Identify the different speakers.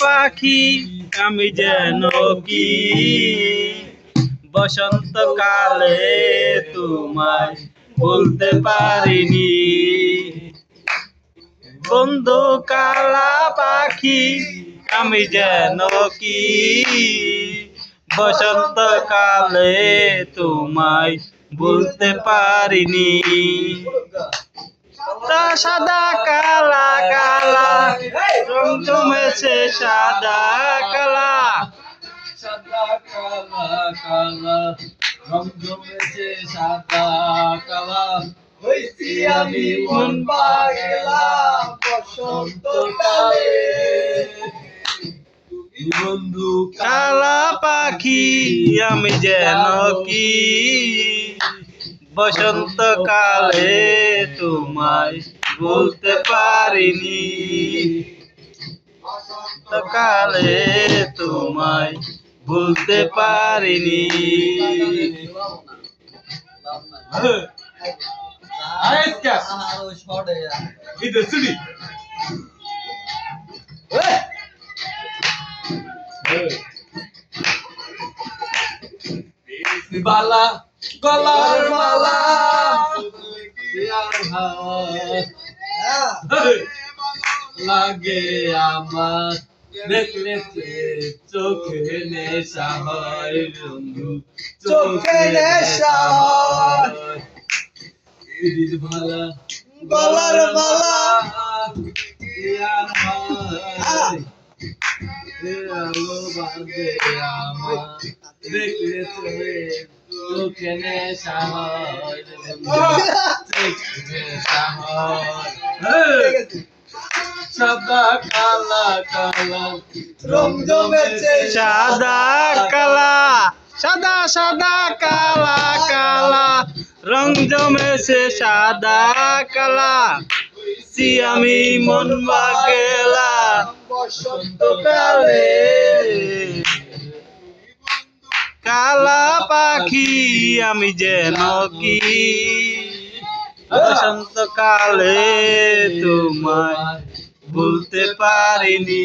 Speaker 1: পাখি আমি যেন কি? বসন্তকালে তোমায় বলতে পারিনি। বন্ধু কালা পাখি আমি যেন কি? বসন্তকালে তোমায় বলতে পারিনি। সাদা কালা কালা রং জমেছে সাদা কালা।
Speaker 2: সাদা কালা কালা। রং জমেছে সাদা কালা। হইছি আমি মন পাগলা বসন্তকালে বন্ধু
Speaker 1: কালা পাখি আমি যেন কি? বসন্তকালে তোমায় বলতে পারিনি। বসন্তকালে তোমায় বলতে পারিনি।
Speaker 2: বালা গলার মালা। হাওয়া লাগে আমার। দেখলে চোখে নেশা হয় বন্ধু
Speaker 3: চোখে নেশা হয়।
Speaker 2: ভালা
Speaker 3: গলার মালা।
Speaker 2: আলো বাঁধে আমার। দেখলে চোখে নেশা হয় চোখে নেশা হয়। সাদা কালা কালা
Speaker 3: রং জমেছে
Speaker 1: সাদা কালা। সাদা সাদা কালা কালা রং জমেছে সাদা কালা। সি আমি মন বাগেলা বসন্তকালে কালা। পাখি আমি যেন কি? বসন্তকালে তোমায় বলতে পারিনি